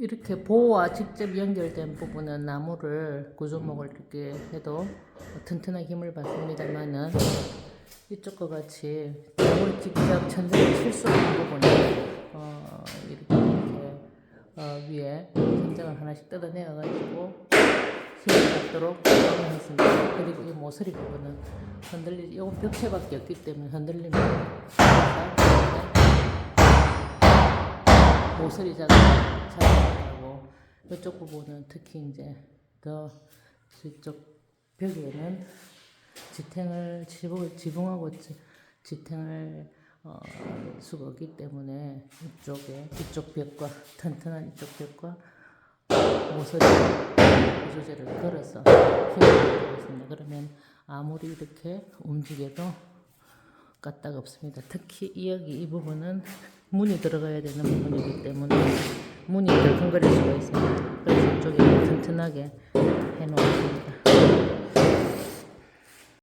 이렇게 보호와 직접 연결된 부분은 나무를 구조목을 이렇게 해도 튼튼한 힘을 받습니다만은 이쪽과 같이 나무를 직접 천장에 없는 부분은 어, 이렇게, 이렇게 어, 위에 천장을 하나씩 뜯어내어 가지고 힘을 받도록 했습니다. 그리고 이 모서리 부분은 흔들리, 이건 벽체밖에 없기 때문에 흔들리면 모서리 자극 자극하고 이쪽 부분은 특히 이제 더 이쪽 벽에는 지탱을 지붕 지붕하고 지- 지탱을 어, 수가 없기 때문에 이쪽에 이쪽 벽과 튼튼한 이쪽 벽과 모서리 구조재를 걸어서 힘을 주겠습니다. 그러면 아무리 이렇게 움직여도 까딱 없습니다. 특히 이 여기 이 부분은 문이 들어가야 되는 부분이기 때문에 문이 덜컹거릴 수가 있습니다. 그래서 이쪽에 튼튼하게 해놓았습니다.